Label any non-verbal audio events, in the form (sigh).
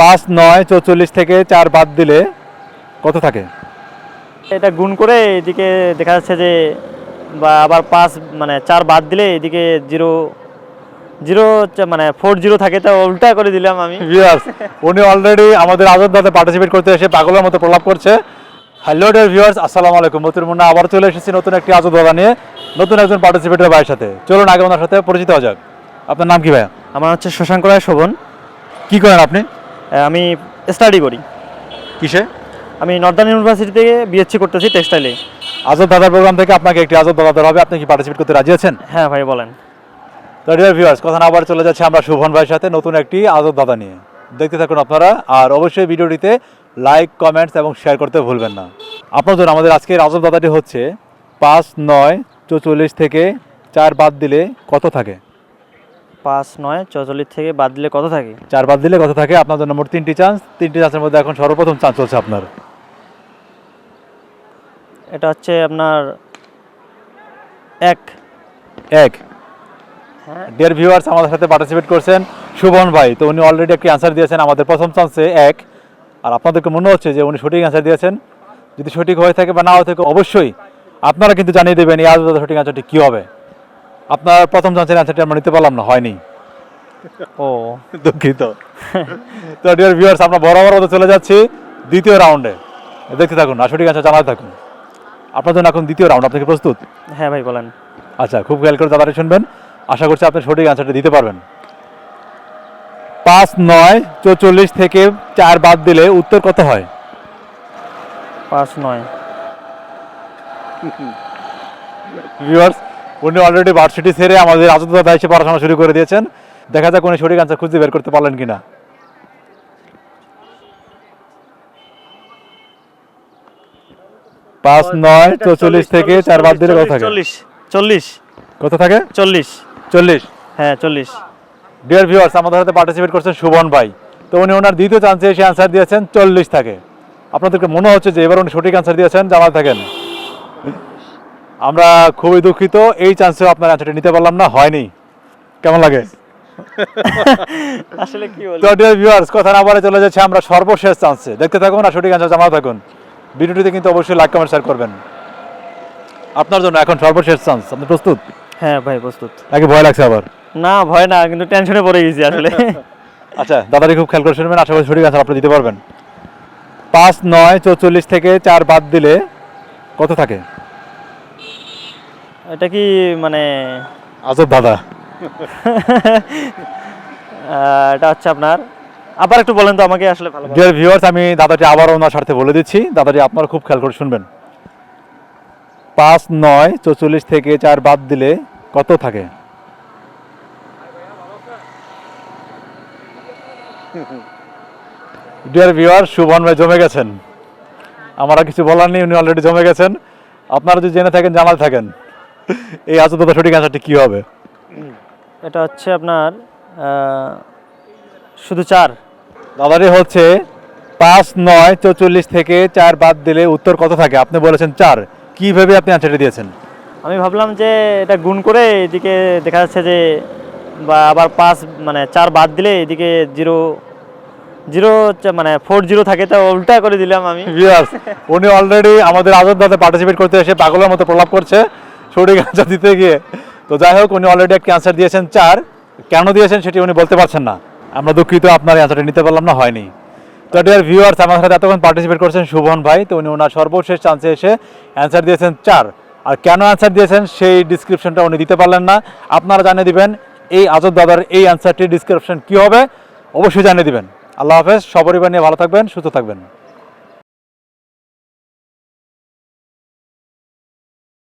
পাঁচ নয় চৌচল্লিশ থেকে চার বাদ দিলে কত থাকে? এটা গুণ করে এদিকে দেখা যাচ্ছে যে বা আবার পাঁচ মানে চার বাদ দিলে এদিকে জিরো জিরো মানে ফোর জিরো থাকে তা উল্টা করে দিলাম আমি। ভিউয়ার্স উনি অলরেডি আমাদের আজাদ দাতে পার্টিসিপেট করতে এসে পাগলের মতো প্রলাপ করছে। হ্যালো ডিয়ার ভিউয়ার্স আসসালামু আলাইকুম। মতির মুন্না আবার চলে এসেছি নতুন একটি আজাদ দাদা নিয়ে নতুন একজন পার্টিসিপেটের ভাইয়ের সাথে। চলুন আগে ওনার সাথে পরিচিত হওয়া যাক। আপনার নাম কি ভাইয়া? আমার হচ্ছে শশাঙ্ক রায় শোভন। কী করেন আপনি? আমি স্টাডি করি। কিসে? আমি নর্দার্ন ইউনিভার্সিটি থেকে বিএসসি করতেছি টেক্সটাইলে আজাদ দাদার প্রোগ্রাম থেকে আপনাকে একটি আজাদ দাদা হবে। আপনি কি পার্টিসিপেট করতে রাজি আছেন? হ্যাঁ ভাই বলেন। তো ডিয়ার ভিউয়ার্স কথা না আবার চলে যাচ্ছে আমরা শুভন ভাইয়ের সাথে নতুন একটি আজাদ দাদা নিয়ে। দেখতে থাকুন আপনারা আর অবশ্যই ভিডিওটিতে লাইক কমেন্টস এবং শেয়ার করতে ভুলবেন না। আপনার জন্য আমাদের আজকের আজাদ দাদাটি হচ্ছে পাঁচ নয় চৌচল্লিশ থেকে চার বাদ দিলে কত থাকে? পাঁচ নয় চৌচল্লিশ থেকে বাদ দিলে কত থাকে? চার বাদ দিলে কত থাকে? আপনার জন্য মোট তিনটি চান্স তিনটি চান্সের মধ্যে এখন সর্বপ্রথম চান্স চলছে আপনার। এটা হচ্ছে আপনার এক। এক। হ্যাঁ। ডিয়ার ভিউয়ার্স আমাদের সাথে পার্টিসিপেট করছেন শুভন ভাই। তো উনি অলরেডি একটি অ্যান্সার দিয়েছেন আমাদের প্রথম চান্সে এক। আর আপনাদেরকে মনে হচ্ছে যে উনি সঠিক অ্যান্সার দিয়েছেন। যদি সঠিক হয়ে থাকে বা না হয়ে থাকে অবশ্যই আপনারা কিন্তু জানিয়ে দেবেন এই আজ সঠিক অ্যান্সারটি কী হবে। আপনার প্রথম চান্সের অ্যান্সারটি আমরা নিতে পারলাম না হয়নি। (laughs) ও। দুঃখিত। (laughs) তো ডিয়ার ভিউয়ার্স আমরা বরাবর মতো চলে যাচ্ছি দ্বিতীয় রাউন্ডে দেখতে থাকুন আর সঠিক অ্যান্সার জানাতে থাকুন। আপনার জন্য এখন দ্বিতীয় রাউন্ড আপনি কি প্রস্তুত? হ্যাঁ ভাই বলেন। আচ্ছা খুব খেয়াল করে তাড়াতাড়ি শুনবেন। আশা করছি আপনি সঠিক অ্যান্সারটা দিতে পারবেন। পাঁচ নয় চৌচল্লিশ থেকে চার বাদ দিলে উত্তর কত হয়? পাঁচ নয়। ভিউয়ার্স উনি অলরেডি ভার্সিটি ছেড়ে আমাদের আজদাদা এসে পড়াশোনা শুরু করে দিয়েছেন। দেখা যাক উনি সঠিক অ্যান্সার খুঁজে বের করতে পারলেন কিনা। পাঁচ নয় চৌচল্লিশ থেকে চার বাদ দিলে কত থাকে? চল্লিশ চল্লিশ কত থাকে? চল্লিশ। চল্লিশ। হ্যাঁ চল্লিশ। ডিয়ার ভিউয়ার্স আমাদের সাথে পার্টিসিপেট করছেন সুবন ভাই। তো উনি ওনার দ্বিতীয় চান্সে এসে অ্যান্সার দিয়েছেন চল্লিশ থাকে। আপনাদেরকে মনে হচ্ছে যে এবার উনি সঠিক অ্যান্সার দিয়েছেন জামাল থাকেন। আমরা খুবই দুঃখিত এই চান্সেও আপনার অ্যান্সারটা নিতে পারলাম না হয়নি। কেমন লাগে? আসলে কি বলি তো ডিয়ার ভিউয়ার্স কথা না বলে চলে যাচ্ছে আমরা সর্বশেষ চান্সে। দেখতে থাকুন আর সঠিক অ্যান্সার জামাল থাকুন। ভিডিওটিতে কিন্তু অবশ্যই লাইক কমেন্ট শেয়ার করবেন। আপনার জন্য এখন সর্বশেষ চান্স। আপনি প্রস্তুত? হ্যাঁ ভাই প্রস্তুত। নাকি ভয় লাগছে আবার? না ভয় না কিন্তু টেনশনে পড়ে গেছি আসলে। (laughs) আচ্ছা দাদারি খুব খেয়াল করে শুনবেন আশা করি সঠিক আনসার আপনি দিতে পারবেন। পাঁচ নয় চৌচল্লিশ থেকে চার বাদ দিলে কত থাকে? এটা কি মানে আজব দাদা এটা হচ্ছে আপনার। আবার একটু বলেন তো আমাকে আসলে ভালো ডিয়ার ভিউয়ার্স আমি দাদাটি আবার ওনার স্বার্থে বলে দিচ্ছি। দাদাটি আপনারা খুব খেয়াল করে শুনবেন। পাঁচ নয় চৌচল্লিশ থেকে চার বাদ দিলে কত থাকে? ডিয়ার ভিউয়ার শুভন ভাই জমে গেছেন। আমার কিছু বলার নেই উনি অলরেডি জমে গেছেন। আপনারা যদি জেনে থাকেন জানাতে থাকেন। এই আজব দাদা সঠিক অ্যান্সারটি কী হবে? এটা হচ্ছে আপনার শুধু চার। দাদাটি হচ্ছে পাঁচ নয় চৌচল্লিশ থেকে চার বাদ দিলে উত্তর কত থাকে? আপনি বলেছেন চার। কি ভেবে আপনি অ্যান্সারটি দিয়েছেন? আমি ভাবলাম যে এটা গুণ করে এদিকে দেখা যাচ্ছে যে বা আবার পাঁচ মানে চার বাদ দিলে এদিকে জিরো জিরো মানে ফোর জিরো থাকে তা উল্টা করে দিলাম আমি। উনি অলরেডি আমাদের আজাদ দাতে পার্টিসিপেট করতে এসে পাগলের মতো প্রলাপ করছে। সঠিক অ্যান্সার দিতে গিয়ে। তো যাই হোক, উনি অলরেডি একটা অ্যান্সার দিয়েছেন চার। কেন দিয়েছেন সেটি উনি বলতে পারছেন না। আমরা দুঃখিত, আপনার অ্যান্সারটি নিতে পারলাম না, হয়নি। তো ডিয়ার ভিউয়ার্স আমার সাথে এতক্ষণ পার্টিসিপেট করছেন শুভন ভাই, তো উনি ওনার সর্বশেষ চান্সে এসে অ্যান্সার দিয়েছেন চার। আর কেন অ্যান্সার দিয়েছেন সেই ডিসক্রিপশনটা উনি দিতে পারলেন না। আপনারা জানিয়ে দিবেন, এই আজব দাদার এই অ্যান্সারটির ডিসক্রিপশন কী হবে, অবশ্যই জানিয়ে দিবেন। আল্লাহ হাফেজ সপরিবার নিয়ে ভালো থাকবেন, সুস্থ থাকবেন।